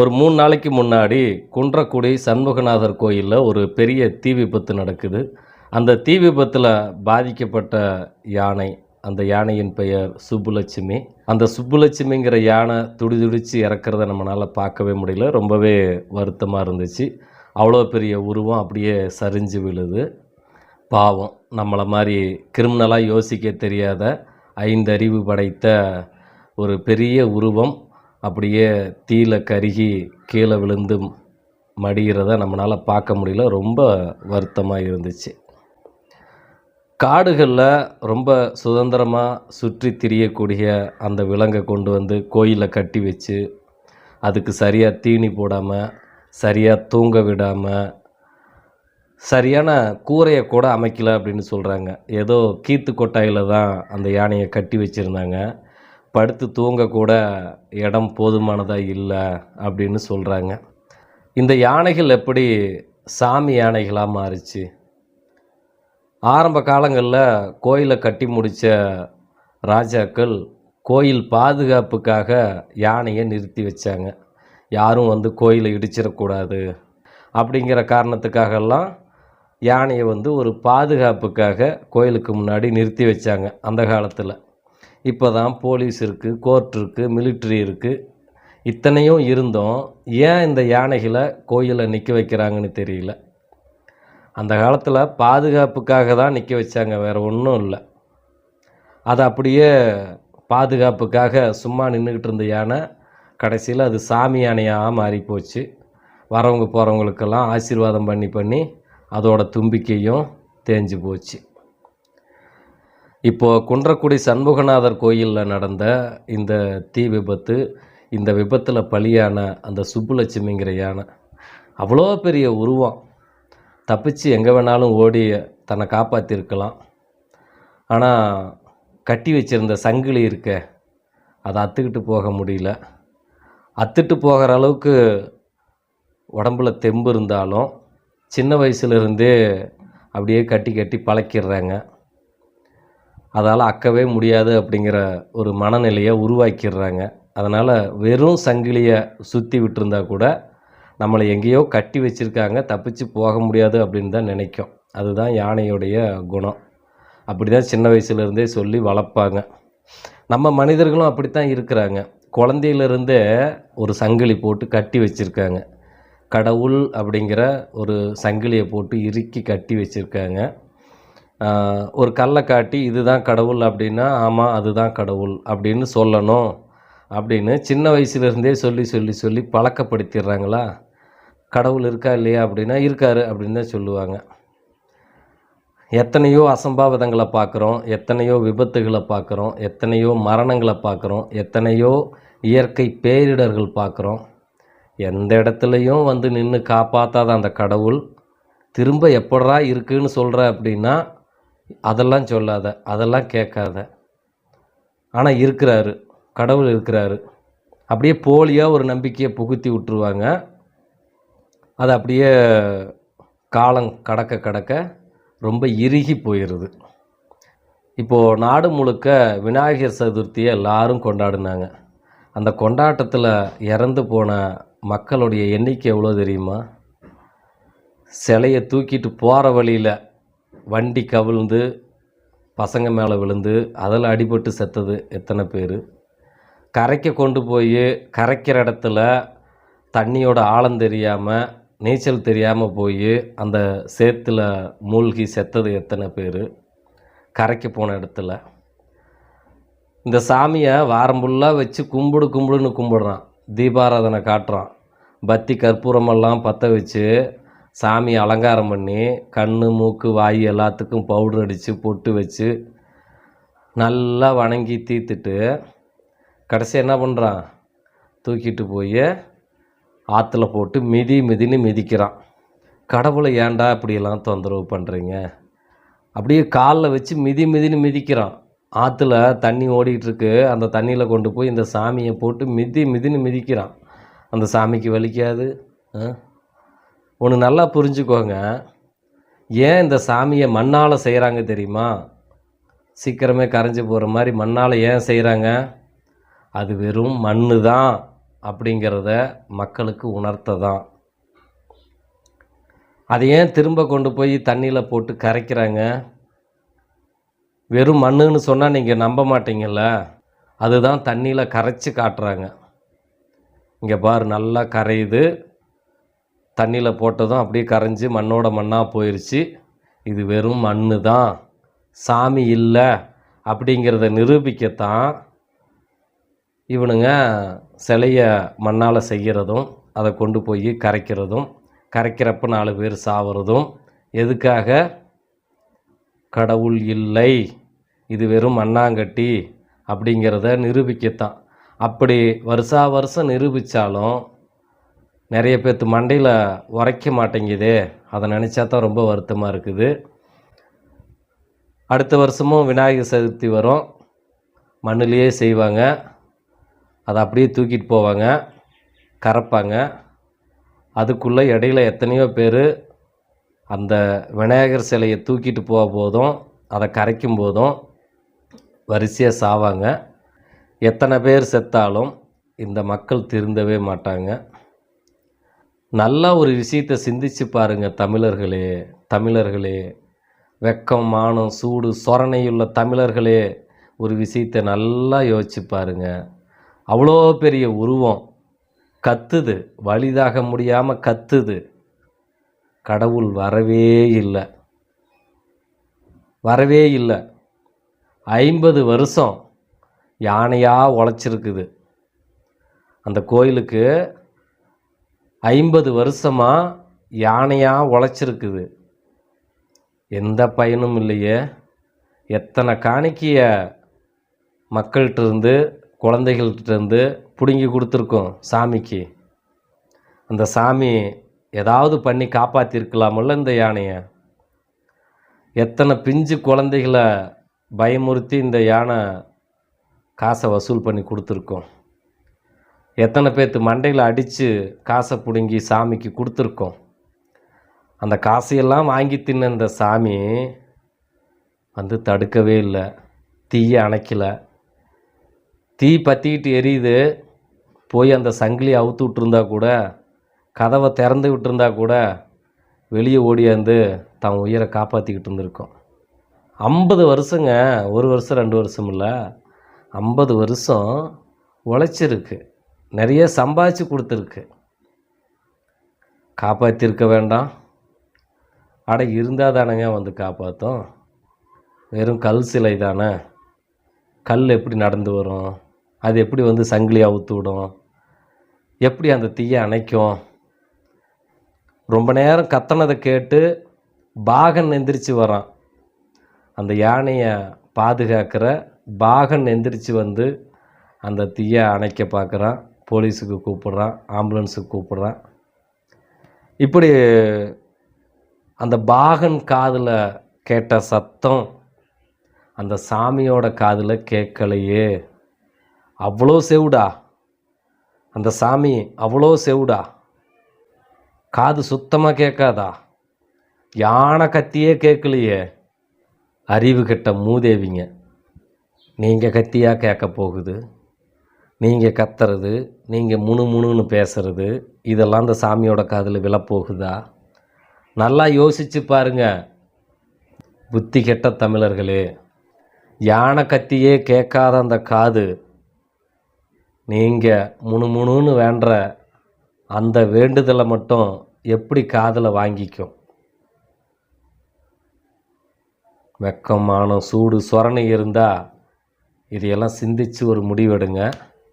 ஒரு மூணு நாளைக்கு முன்னாடி குன்றக்குடி சண்முகநாதர் கோயிலில் ஒரு பெரிய தீ விபத்து நடக்குது. அந்த தீ விபத்தில் பாதிக்கப்பட்ட யானை அந்த யானையின் பெயர் சுப்புலட்சுமி. அந்த சுப்புலட்சுமிங்கிற யானை துடிதுடிச்சு இறக்கிறத நம்மளால் பார்க்கவே முடியல. ரொம்பவே வருத்தமாக இருந்துச்சு. அவ்வளோ பெரிய உருவம் அப்படியே சரிஞ்சு விழுது. பாவம் நம்மளை மாதிரி கிரிமினலாக யோசிக்க தெரியாத ஐந்தறிவு படைத்த ஒரு பெரிய உருவம். அப்படியே தீல கருகி கீழே விழுந்து மடிகிறத நம்மளால் பார்க்க முடியல. ரொம்ப வருத்தமாக இருந்துச்சு. காடுகளில் ரொம்ப சுதந்திரமாக சுற்றி திரியக்கூடிய அந்த விலங்கை கொண்டு வந்து கோயிலில் கட்டி வச்சு அதுக்கு சரியாக தீனி போடாமல் சரியாக தூங்க விடாமல் சரியான கூரையை கூட அமைக்கல அப்படின்னு சொல்கிறாங்க ஏதோ கீத்து கொட்டாயில் தான் அந்த யானையை கட்டி வச்சுருந்தாங்க. படுத்து தூங்கக்கூட இடம் போதுமானதாக இல்லை அப்படின்னு சொல்கிறாங்க இந்த யானைகள் எப்படி சாமி யானைகளாக மாறுச்சு? ஆரம்ப காலங்களில் கோயிலை கட்டி முடித்த ராஜாக்கள் கோயில் பாதுகாப்புக்காக யானையை நிறுத்தி வச்சாங்க. யாரும் வந்து கோயிலை இடிச்சிடக்கூடாது அப்படிங்கிற காரணத்துக்காகலாம் யானையை வந்து ஒரு பாதுகாப்புக்காக கோயிலுக்கு முன்னாடி நிறுத்தி வச்சாங்க அந்த காலத்தில். இப்போ தான் போலீஸ் இருக்குது கோர்ட் இருக்குது மிலிட்ரி இருக்குது இத்தனையும் இருந்தும் ஏன் இந்த யானைகளை கோயிலில் நிற்க வைக்கிறாங்கன்னு தெரியல. அந்த காலத்தில் பாதுகாப்புக்காக தான் நிற்க வச்சாங்க வேறு ஒன்றும் இல்லை. அது அப்படியே பாதுகாப்புக்காக சும்மா நின்றுக்கிட்டு இருந்த யானை கடைசியில் அது சாமி யானையாக மாறி போச்சு. வரவங்க போகிறவங்களுக்கெல்லாம் ஆசீர்வாதம் பண்ணி பண்ணி அதோட தும்பிக்கையும் தேஞ்சு போச்சு. இப்போது குன்றக்குடி சண்முகநாதர் கோயிலில் நடந்த இந்த தீ விபத்து இந்த விபத்தில் பலியான அந்த சுப்புலட்சுமிங்கிற யானை அவ்வளோ பெரிய உருவம். தப்பிச்சு எங்கே வேணாலும் ஓடி தன்னை காப்பாற்றிருக்கலாம் ஆனால் கட்டி வச்சிருந்த சங்கிலி இருக்க அதை அத்துக்கிட்டு போக முடியல. அத்துட்டு போகிற அளவுக்கு உடம்புல தெம்பு இருந்தாலும் சின்ன வயசுலேருந்தே அப்படியே கட்டி கட்டி பழக்கிடுறாங்க. அதால் அக்கவே முடியாது அப்படிங்கிற ஒரு மனநிலையை உருவாக்கிடுறாங்க. அதனால் வெறும் சங்கிலியை சுற்றி விட்டுருந்தா கூட நம்மளை எங்கேயோ கட்டி வச்சுருக்காங்க தப்பிச்சு போக முடியாது அப்படின்னு தான் நினைக்கும். அதுதான் யானையுடைய குணம். அப்படி தான் சின்ன வயசுலேருந்தே சொல்லி வளர்ப்பாங்க. நம்ம மனிதர்களும் அப்படித்தான் இருக்கிறாங்க. குழந்தையிலேருந்தே ஒரு சங்கிலி போட்டு கட்டி வச்சுருக்காங்க. கடவுள் அப்படிங்கிற ஒரு சங்கிலியை போட்டு இறுக்கி கட்டி வச்சுருக்காங்க. ஒரு கல்லை காட்டி இதுதான் கடவுள் அப்படின்னா ஆமாம் அதுதான் கடவுள் அப்படின்னு சொல்லணும் அப்படின்னு சின்ன வயசுலேருந்தே சொல்லி சொல்லி சொல்லி பழக்கப்படுத்திடுறாங்களா? கடவுள் இருக்கா இல்லையா அப்படின்னா இருக்காரு அப்படின்னு தான் சொல்லுவாங்க. எத்தனையோ அசம்பாவிதங்களை பார்க்குறோம் எத்தனையோ விபத்துகளை பார்க்குறோம் எத்தனையோ மரணங்களை பார்க்குறோம் எத்தனையோ இயற்கை பேரிடர்கள் பார்க்குறோம். எந்த இடத்துலையும் வந்து நின்று காப்பாற்றாத அந்த கடவுள் திரும்ப எப்படா இருக்குன்னு சொல்கிற அப்படின்னா அதெல்லாம் சொல்லாத அதெல்லாம் கேட்காத. ஆனால் இருக்கிறாரு கடவுள் இருக்கிறாரு. அப்படியே போலியாக ஒரு நம்பிக்கையை புகுத்தி விட்டுருவாங்க. அது அப்படியே காலம் கடக்க கடக்க ரொம்ப இறுகி போயிடுது இப்போது நாடு முழுக்க விநாயகர் சதுர்த்தியை எல்லாரும் கொண்டாடினாங்க. அந்த கொண்டாட்டத்தில் இறந்து போன மக்களுடைய எண்ணிக்கை எவ்வளோ தெரியுமா? சிலையை தூக்கிட்டு போகிற வழியில் வண்டி கவிழ்ந்து பசங்க மேலே விழுந்து அதில் அடிபட்டு செத்தது எத்தனை பேர்? கரைக்கு கொண்டு போய் கரைக்கிற இடத்துல தண்ணியோட ஆழம் தெரியாமல் நீச்சல் தெரியாமல் போய் அந்த சேத்துல மூழ்கி செத்தது எத்தனை பேர்? கரைக்கு போன இடத்துல. இந்த சாமியை வாரம் ஃபுல்லாக வச்சு கும்பிடு கும்பிடுன்னு கும்பிடுறான். தீபாராதனை காட்டுறான். பத்தி கற்பூரமெல்லாம் பற்ற வச்சு சாமி அலங்காரம் பண்ணி கண் மூக்கு வாய் எல்லாத்துக்கும் பவுடர் அடித்து பொட்டு வச்சு நல்லா வணங்கி தீர்த்துட்டு கடைசி என்ன பண்ணுறான் தூக்கிட்டு போய் ஆற்றுல போட்டு மிதி மிதின்னு மிதிக்கிறான். கடவுளை ஏன்டா இப்படியெல்லாம் தொந்தரவு பண்ணுறீங்க அப்படியே காலில் வச்சு மிதி மிதின்னு மிதிக்கிறான். ஆற்றுல தண்ணி ஓடிக்கிட்டுருக்கு இருக்கு. அந்த தண்ணியில் கொண்டு போய் இந்த சாமியை போட்டு மிதி மிதின்னு மிதிக்கிறான். அந்த சாமிக்கு வலிக்காது ஒன்று நல்லா புரிஞ்சுக்கோங்க. ஏன் இந்த சாமியை மண்ணால் செய்கிறாங்க தெரியுமா? சீக்கிரமே கரைஞ்சி போகிற மாதிரி மண்ணால் ஏன் செய்கிறாங்க அது வெறும் மண்ணு தான் அப்படிங்கிறத மக்களுக்கு உணர்த்த தான் அதை ஏன் திரும்ப கொண்டு போய் தண்ணியில் போட்டு கரைக்கிறாங்க? வெறும் மண்ணுன்னு சொன்னால் நீங்கள் நம்ப மாட்டீங்கல்ல? அதுதான் தண்ணியில் கரைச்சி காட்டுறாங்க. இங்கே பாரு நல்லா கரையுது. தண்ணியில் போட்டதும் அப்படியே கரைஞ்சி மண்ணோட மண்ணாக போயிடுச்சு இது வெறும் மண்ணு தான். சாமி இல்லை அப்படிங்கிறத நிரூபிக்கத்தான் இவனுங்க சிலையை மண்ணால் செய்கிறதும் அதை கொண்டு போய் கரைக்கிறதும் கரைக்கிறப்ப நாலு பேர் சாவறதும் எதுக்காக? கடவுள் இல்லை இது வெறும் மண்ணாங்கட்டி அப்படிங்கிறத நிரூபிக்கத்தான். அப்படி வருஷா வருஷம் நிரூபித்தாலும் நிறைய பேர்த்து மண்டையில் உரைக்க மாட்டேங்குதே. அதை நினச்சா தான் ரொம்ப வருத்தமாக இருக்குது. அடுத்த வருஷமும் விநாயகர் சதுர்த்தி வரும். மண்ணிலேயே செய்வாங்க. அதை அப்படியே தூக்கிட்டு போவாங்க. கரைப்பாங்க. அதுக்குள்ளே இடையில எத்தனையோ பேர் அந்த விநாயகர் சிலையை தூக்கிட்டு போக போதும் அதை கரைக்கும் போதும் வரிசையாக சாவாங்க. எத்தனை பேர் செத்தாலும் இந்த மக்கள் திருந்தவே மாட்டாங்க. நல்லா ஒரு விஷயத்தை சிந்திச்சு பாருங்கள் தமிழர்களே தமிழர்களே. வெக்கம் மானம் சூடு சொரணையுள்ள தமிழர்களே. ஒரு விஷயத்தை நல்லா யோசிச்சு பாருங்க. அவ்வளோ பெரிய உருவம். கத்துது. வழிதாக முடியாமல் கத்துது. கடவுள் வரவே இல்லை. வரவே இல்லை. ஐம்பது வருஷம் யானையாக உழைச்சிருக்குது. அந்த கோயிலுக்கு ஐம்பது வருஷமாக யானையாக உழைச்சிருக்குது. எந்த பயனும் இல்லையே. எத்தனை காணிக்கைய மக்கள்கிட்ட இருந்து குழந்தைகள்கிட்ட இருந்து பிடுங்கி கொடுத்துருக்கோம் சாமிக்கு. அந்த சாமி ஏதாவது பண்ணி காப்பாற்றிருக்கலாமல்ல இந்த யானையை? எத்தனை பிஞ்சு குழந்தைகளை பயமுறுத்தி இந்த யானை காசை வசூல் பண்ணி கொடுத்துருக்கோம். எத்தனை பேர்த்து மண்டையில் அடித்து காசை பிடுங்கி சாமிக்கு கொடுத்துருக்கோம். அந்த காசையெல்லாம் வாங்கி தின்ன இந்த சாமி வந்து தடுக்கவே இல்லை. தீயை அணைக்கலை. தீ பற்றிக்கிட்டு எரியுது. போய் அந்த சங்கிலியை அவுத்து விட்டுருந்தா கூட கதவை திறந்து விட்டுருந்தா கூட வெளியே ஓடியாந்து தன் உயிரை காப்பாற்றிக்கிட்டு இருந்திருக்கோம். ஐம்பது வருஷங்க ஒரு வருஷம் ரெண்டு வருஷம் இல்லை ஐம்பது வருஷம் உழைச்சிருக்கு. நிறைய சம்பாதிச்சு கொடுத்துருக்கு. காப்பாற்றிருக்க வேண்டாம். அட இருந்தால் தானேங்க வந்து காப்பாற்றும். வெறும் கல் சிலை தானே. கல் எப்படி நடந்து வரும்? அது எப்படி வந்து சங்கிலி அவுத்து விடும்? எப்படி அந்த தீயை அணைக்கும்? ரொம்ப நேரம் கத்தனதை கேட்டு பாகன் எந்திரிச்சு வரான். அந்த யானையை பாதுகாக்கிற பாகன் எந்திரிச்சு வந்து அந்த தீயை அணைக்க பார்க்குறான். போலீஸுக்கு கூப்பிட்றான் ஆம்புலன்ஸுக்கு கூப்பிட்றான். இப்படி அந்த பாகன் காதில் கேட்ட சத்தம் அந்த சாமியோட காதில் கேட்கலையே. அவ்வளோ செவுடா. அந்த சாமி அவ்வளோ செவுடா. காது சுத்தமாக கேட்காதா? யானை கத்தியே கேட்கலையே. அறிவு கெட்ட மூதேவிங்க நீங்கள் கத்தியாக கேட்க போகுது. நீங்கள் கத்துறது நீங்கள் முணு முணுன்னு பேசுறது இதெல்லாம் அந்த சாமியோட காதில் விழப்போகுதா? நல்லா யோசிச்சு பாருங்க. புத்தி கெட்ட தமிழர்களே யானை கத்தியே கேட்காத அந்த காது நீங்கள் முணு முணுன்னு வேண்ட அந்த வேண்டுதலை மட்டும் எப்படி காதில் வாங்கிக்கும்? வெக்கமான சூடு சொரணை இருந்தால் இதையெல்லாம் சிந்திச்சு ஒரு முடிவெடுங்க.